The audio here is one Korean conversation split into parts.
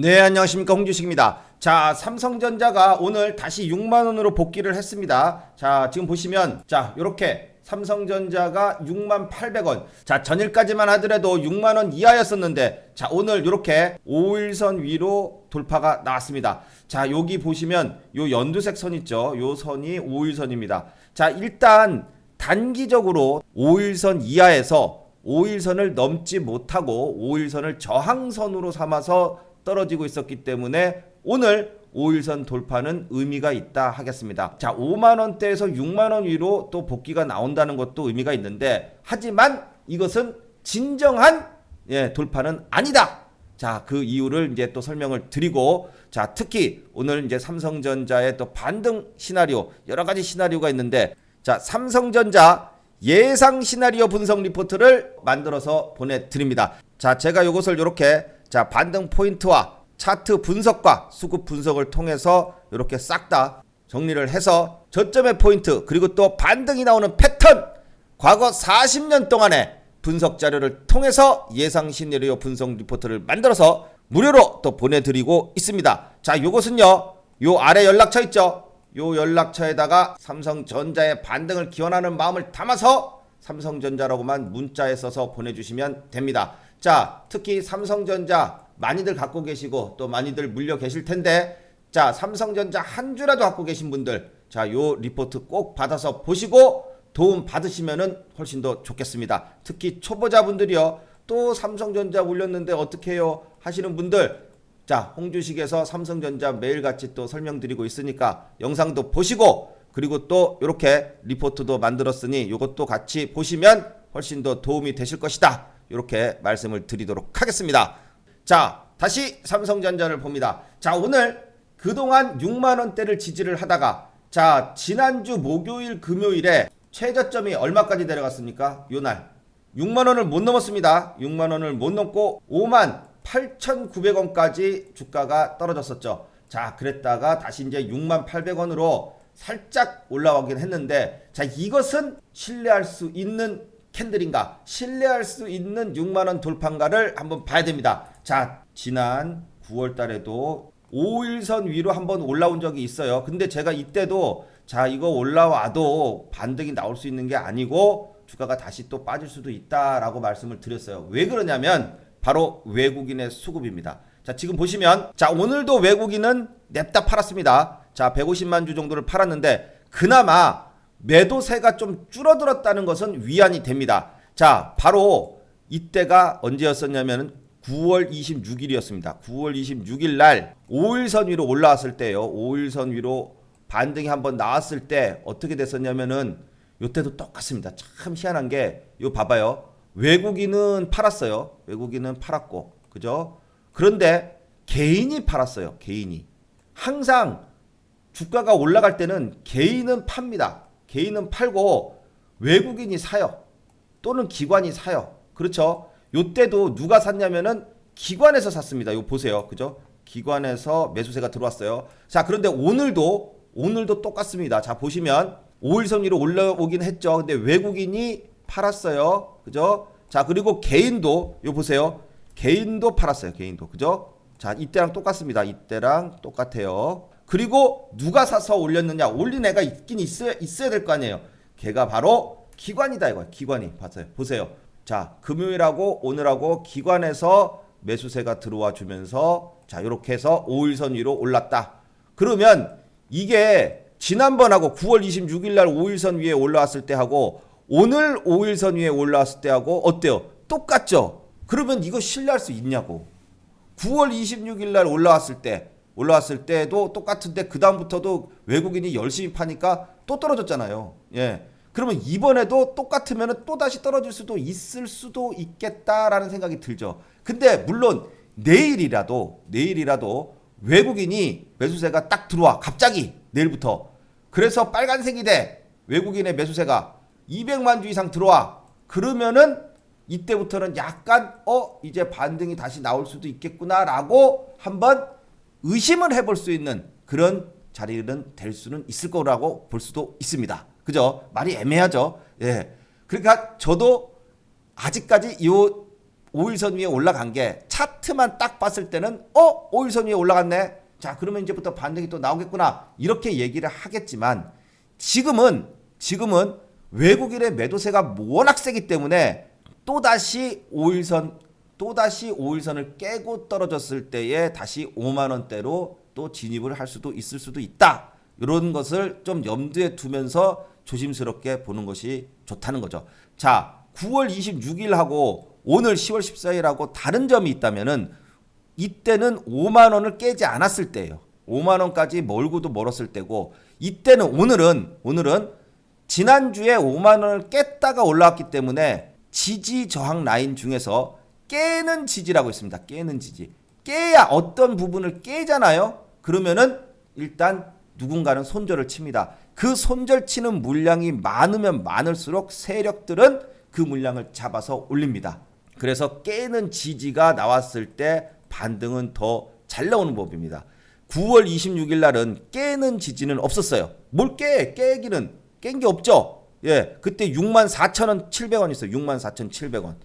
네, 안녕하십니까. 홍주식입니다. 자, 삼성전자가 오늘 다시 6만원으로 복귀를 했습니다. 자, 지금 보시면, 자, 요렇게 삼성전자가 6만 800원. 자, 전일까지만 하더라도 6만 원 이하였었는데, 자, 오늘 요렇게 5일선 위로 돌파가 나왔습니다. 자, 여기 보시면 요 연두색 선 있죠. 요 선이 5일선입니다. 자, 일단 단기적으로 5일선 이하에서 5일선을 넘지 못하고 5일선을 저항선으로 삼아서 떨어지고 있었기 때문에 오늘 5일선 돌파는 의미가 있다 하겠습니다. 자, 5만 원대에서 6만 원 위로 또 복귀가 나온다는 것도 의미가 있는데 하지만 이것은 진정한 예, 돌파는 아니다. 자, 그 이유를 이제 또 설명을 드리고 자, 특히 오늘 이제 삼성전자의 또 반등 시나리오 여러 가지 시나리오가 있는데 자, 삼성전자 예상 시나리오 분석 리포트를 만들어서 보내드립니다. 자, 제가 이것을 이렇게 자 반등 포인트와 차트 분석과 수급 분석을 통해서 이렇게 싹 다 정리를 해서 저점의 포인트 그리고 또 반등이 나오는 패턴 과거 40년 동안의 분석 자료를 통해서 예상 시나리오 분석 리포트를 만들어서 무료로 또 보내드리고 있습니다. 자, 요것은요, 요 아래 연락처 있죠? 요 연락처에다가 삼성전자의 반등을 기원하는 마음을 담아서 삼성전자라고만 문자에 써서 보내주시면 됩니다. 자, 특히 삼성전자 많이들 갖고 계시고 또 많이들 물려 계실 텐데, 자, 삼성전자 한 주라도 갖고 계신 분들, 자, 요 리포트 꼭 받아서 보시고 도움 받으시면은 훨씬 더 좋겠습니다. 특히 초보자분들이요. 또 삼성전자 올렸는데 어떻게 해요? 하시는 분들, 자, 홍주식에서 삼성전자 매일같이 또 설명드리고 있으니까 영상도 보시고 그리고 또 이렇게 리포트도 만들었으니 이것도 같이 보시면 훨씬 더 도움이 되실 것이다. 이렇게 말씀을 드리도록 하겠습니다. 자, 다시 삼성전자를 봅니다. 자, 오늘 그동안 6만 원대를 지지를 하다가 자, 지난주 목요일 금요일에 최저점이 얼마까지 내려갔습니까? 요날 6만 원을 못 넘었습니다. 6만 원을 못 넘고 5만 8,900원까지 주가가 떨어졌었죠. 자, 그랬다가 다시 이제 6만 800원으로 살짝 올라오긴 했는데 자, 이것은 신뢰할 수 있는 캔들인가? 신뢰할 수 있는 6만 원 돌파인가를 한번 봐야 됩니다. 자, 지난 9월 달에도 5일선 위로 한번 올라온 적이 있어요. 근데 제가 이때도 자, 이거 올라와도 반등이 나올 수 있는 게 아니고 주가가 다시 또 빠질 수도 있다라고 말씀을 드렸어요. 왜 그러냐면 바로 외국인의 수급입니다. 자, 지금 보시면 자, 오늘도 외국인은 냅다 팔았습니다. 자, 150만 주 정도를 팔았는데 그나마 매도세가 좀 줄어들었다는 것은 위안이 됩니다. 자, 바로 이때가 언제였었냐면은 9월 26일이었습니다. 9월 26일 날 5일선 위로 올라왔을 때요. 5일선 위로 반등이 한번 나왔을 때 어떻게 됐었냐면은 요때도 똑같습니다. 참 희한한 게 요 봐봐요. 외국인은 팔았어요. 외국인은 팔았고. 그죠? 그런데 개인이 팔았어요. 개인이. 항상 주가가 올라갈 때는 개인은 팝니다. 개인은 팔고 외국인이 사요. 또는 기관이 사요. 그렇죠? 요때도 누가 샀냐면은 기관에서 샀습니다. 요 보세요. 그죠? 기관에서 매수세가 들어왔어요. 자, 그런데 오늘도 오늘도 똑같습니다. 자, 보시면 5일선 위로 올라오긴 했죠. 근데 외국인이 팔았어요. 그죠? 자, 그리고 개인도 요 보세요. 개인도 팔았어요. 개인도. 그죠? 자, 이때랑 똑같습니다. 이때랑 똑같아요. 그리고 누가 사서 올렸느냐? 올린 애가 있긴 있어야, 있어야 될 거 아니에요. 걔가 바로 기관이다 이거야. 기관이. 봤어요. 보세요. 자, 금요일하고 오늘하고 기관에서 매수세가 들어와 주면서 자, 이렇게 해서 5일선 위로 올랐다. 그러면 이게 지난번하고 9월 26일 날 5일선 위에 올라왔을 때 하고 오늘 5일선 위에 올라왔을 때 하고 어때요? 똑같죠? 그러면 이거 신뢰할 수 있냐고. 9월 26일 날 올라왔을 때 올라왔을 때도 똑같은데 그 다음부터도 외국인이 열심히 파니까 또 떨어졌잖아요. 예. 그러면 이번에도 똑같으면 또 다시 떨어질 수도 있을 수도 있겠다라는 생각이 들죠. 근데 물론 내일이라도 내일이라도 외국인이 매수세가 딱 들어와 갑자기 내일부터 그래서 빨간색이 돼 외국인의 매수세가 200만 주 이상 들어와 그러면은 이때부터는 약간 어 이제 반등이 다시 나올 수도 있겠구나라고 한번 의심을 해볼 수 있는 그런 자리는 될 수는 있을 거라고 볼 수도 있습니다. 그죠? 말이 애매하죠. 예. 그러니까 저도 아직까지 이 5일선 위에 올라간 게 차트만 딱 봤을 때는 어 5일선 위에 올라갔네. 자 그러면 이제부터 반등이 또 나오겠구나 이렇게 얘기를 하겠지만 지금은 지금은 외국인의 매도세가 워낙 세기 때문에 또 다시 5일선 또 다시 5일선을 깨고 떨어졌을 때에 다시 5만 원대로 또 진입을 할 수도 있을 수도 있다. 이런 것을 좀 염두에 두면서 조심스럽게 보는 것이 좋다는 거죠. 자, 9월 26일하고 오늘 10월 14일하고 다른 점이 있다면은 이때는 5만 원을 깨지 않았을 때예요. 5만 원까지 멀고도 멀었을 때고 이때는 오늘은 오늘은 지난주에 5만 원을 깼다가 올라왔기 때문에 지지 저항 라인 중에서 깨는 지지라고 있습니다. 깨는 지지. 깨야 어떤 부분을 깨잖아요. 그러면은 일단 누군가는 손절을 칩니다. 그 손절 치는 물량이 많으면 많을수록 세력들은 그 물량을 잡아서 올립니다. 그래서 깨는 지지가 나왔을 때 반등은 더 잘 나오는 법입니다. 9월 26일 날은 깨는 지지는 없었어요. 뭘 깨? 깨기는 깬 게 없죠. 예, 그때 6만 4천 원 700원 있어요. 6만 4천 700원.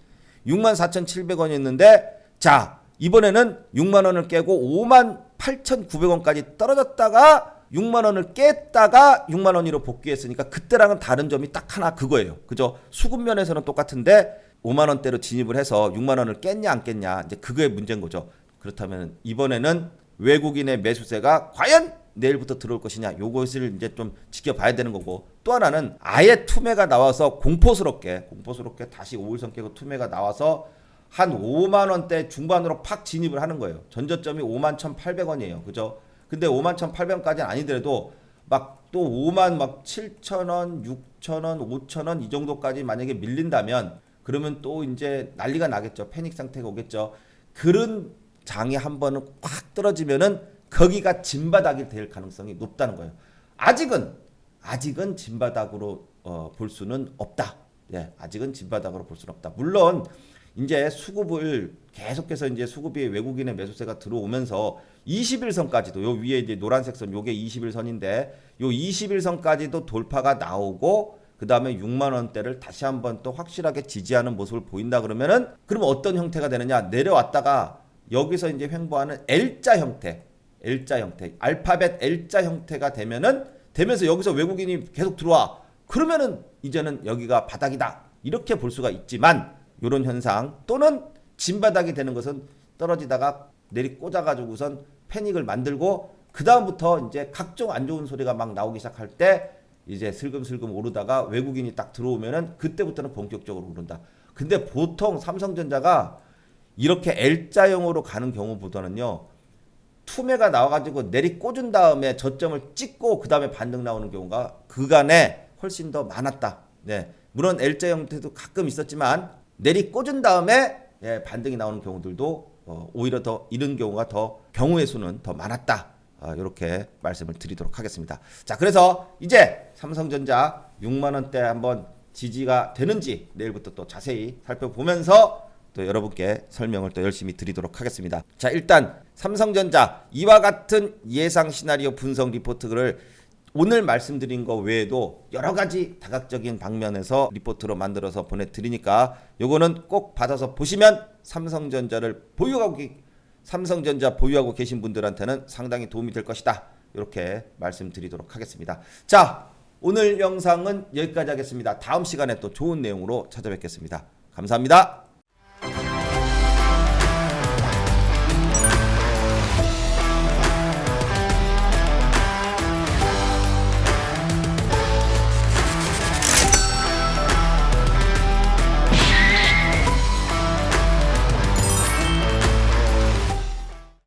6만 4천 700원이었는데 자 이번에는 6만 원을 깨고 5만 8천 900원까지 떨어졌다가 6만 원을 깼다가 6만 원으로 복귀했으니까 그때랑은 다른 점이 딱 하나 그거예요. 그죠? 수급 면에서는 똑같은데 5만 원대로 진입을 해서 6만 원을 깼냐 안 깼냐 이제 그거의 문제인 거죠. 그렇다면 이번에는 외국인의 매수세가 과연 내일부터 들어올 것이냐 요것을 이제 좀 지켜봐야 되는 거고 또 하나는 아예 투매가 나와서 공포스럽게 공포스럽게 다시 5일선 깨고 투매가 나와서 한 5만 원대 중반으로 팍 진입을 하는 거예요. 전저점이 5만 1,800원이에요. 그죠? 근데 5만 1,800원까지는 아니더라도 막 또 5만 막 7천 원, 6천 원, 5천 원이 정도까지 만약에 밀린다면 그러면 또 이제 난리가 나겠죠. 패닉 상태가 오겠죠. 그런 장이 한 번은 확 떨어지면은 거기가 진바닥이 될 가능성이 높다는 거예요. 아직은 아직은 진바닥으로 어, 볼 수는 없다. 예, 아직은 진바닥으로 볼 수는 없다. 물론 이제 수급을 계속해서 이제 수급이 외국인의 매수세가 들어오면서 21선까지도 요 위에 이제 노란색 선 요게 21선인데 요 21선까지도 돌파가 나오고 그다음에 6만 원대를 다시 한번 또 확실하게 지지하는 모습을 보인다 그러면은 그러면 어떤 형태가 되느냐 내려왔다가 여기서 이제 횡보하는 L자 형태 L자 형태 알파벳 L자 형태가 되면은 되면서 여기서 외국인이 계속 들어와 그러면은 이제는 여기가 바닥이다 이렇게 볼 수가 있지만 이런 현상 또는 진바닥이 되는 것은 떨어지다가 내리 꽂아가지고선 패닉을 만들고 그 다음부터 이제 각종 안 좋은 소리가 막 나오기 시작할 때 이제 슬금슬금 오르다가 외국인이 딱 들어오면은 그때부터는 본격적으로 오른다. 근데 보통 삼성전자가 이렇게 L자형으로 가는 경우보다는요. 투매가 나와가지고 내리 꽂은 다음에 저점을 찍고 그 다음에 반등 나오는 경우가 그간에 훨씬 더 많았다. 네. 물론 L자 형태도 가끔 있었지만 내리 꽂은 다음에 예, 반등이 나오는 경우들도 어, 오히려 더 이런 경우가 더 경우의 수는 더 많았다. 아, 이렇게 말씀을 드리도록 하겠습니다. 자, 그래서 이제 삼성전자 6만 원대 한번 지지가 되는지 내일부터 또 자세히 살펴보면서 또 여러분께 설명을 또 열심히 드리도록 하겠습니다. 자, 일단 삼성전자 이와 같은 예상 시나리오 분석 리포트를 오늘 말씀드린 거 외에도 여러 가지 다각적인 방면에서 리포트로 만들어서 보내드리니까 요거는 꼭 받아서 보시면 삼성전자를 보유하고 계- 삼성전자 보유하고 계신 분들한테는 상당히 도움이 될 것이다. 이렇게 말씀드리도록 하겠습니다. 자, 오늘 영상은 여기까지 하겠습니다. 다음 시간에 또 좋은 내용으로 찾아뵙겠습니다. 감사합니다.